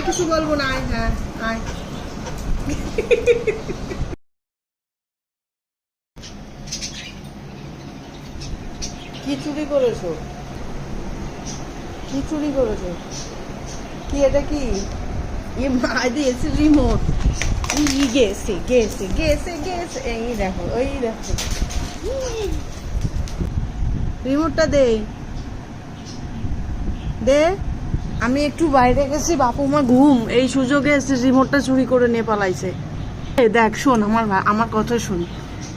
আয় কিছু বলব না আয় হ্যাঁ আয়। কি চুরি করেছ? কি চুরি করেছ? কি এটা কি? এ মা দিয়েছে রিমোট ই গেছে গেছে গেছে গেছে। এই দেখো ওই দেখো। রিমোটটা দে। দে। আমি একটু বাইরে গেছি, বাপু মা ঘুম। এই সুযোগে এসে রিমোটটা চুরি করে নিয়ে পালাইছে। দেখ, শোন, আমার আমার কথা শোন।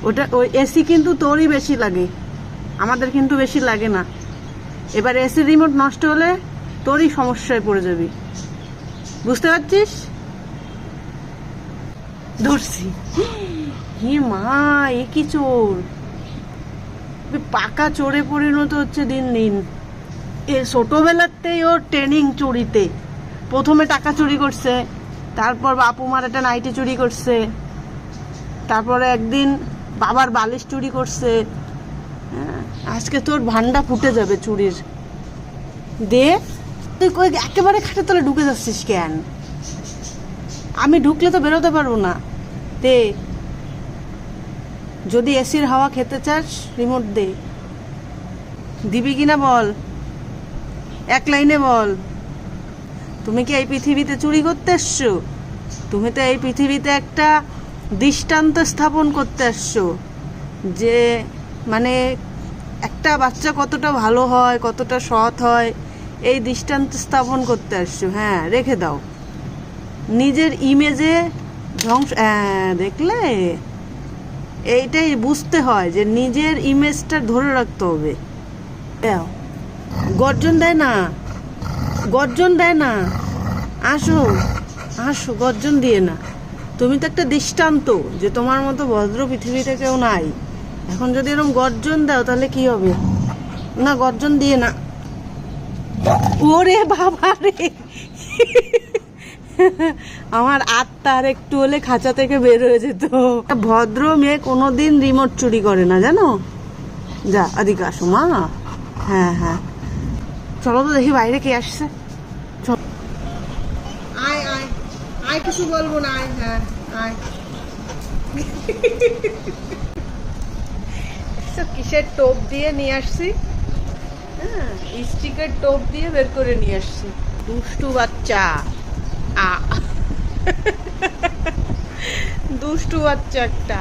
ওটা ওই এসি কিন্তু তোরই বেশি লাগে। আমাদের কিন্তু বেশি লাগে না। এবার এসি রিমোট নষ্ট হলে তোরই সমস্যায় পড়ে যাবি। বুঝতে পারছিস? ধরছি। হে মা, এ কি চোর? পাকা চোরে পরিণত হচ্ছে দিন দিন। এ ছোটোবেলাতেই ওর ট্রেনিং চুরিতে। প্রথমে টাকা চুরি করছে তারপর বাপু মার একটা নাইটি চুরি করছে তারপরে একদিন বাবার বালিশ চুরি করছে। হ্যাঁ, আজকে তোর ভান্ডা ফুটে যাবে চুরির। দে তুই কই একেবারে খাটে তলে ঢুকে যাচ্ছিস কেন? আমি ঢুকলে তো বেরোতে পারব না। দে যদি এসির হাওয়া খেতে চাস রিমোট দে। দিবি কিনা বল? এক লাইনে বল। তুমি কি এই পৃথিবীতে চুরি করতে এসছো? তুমি তো এই পৃথিবীতে একটা দৃষ্টান্ত স্থাপন করতে এসছো। যে মানে একটা বাচ্চা কতটা ভালো হয় কতটা সৎ হয় এই দৃষ্টান্ত স্থাপন করতে আসছো হ্যাঁ রেখে দাও। নিজের ইমেজে ধ্বংস হ্যাঁ, দেখলে? এইটাই বুঝতে হয় যে নিজের ইমেজটা ধরে রাখতে হবে। গর্জন দেয় না। গর্জন দেয় না। আসো আসো, গর্জন দিয়ে না। তুমি তো একটা দৃষ্টান্ত যে তোমার মতো ভদ্র পৃথিবীতে কেউ নাই। এখন যদি এরকম গর্জন দাও তাহলে কি হবে? না, গর্জন দিয়ে না। ওরে বাবা রে। আমার আত্মার একটু হলে খাঁচা থেকে বের হয়ে যেত। ভদ্র মেয়ে কোনোদিন রিমোট চুরি করে না, জানো? যা আসো মা। হ্যাঁ হ্যাঁ। চলো তো দেখি বাইরে কে আসছে। আয় আয়। আয় কিছু বলব না আয় হ্যাঁ আয়। কিসের টোপ দিয়ে নিয়ে আসছি? হ্যাঁ স্টিকের টোপ দিয়ে বের করে নিয়ে আসছি। দুষ্টু বাচ্চা। আ। দুষ্টু বাচ্চা একটা।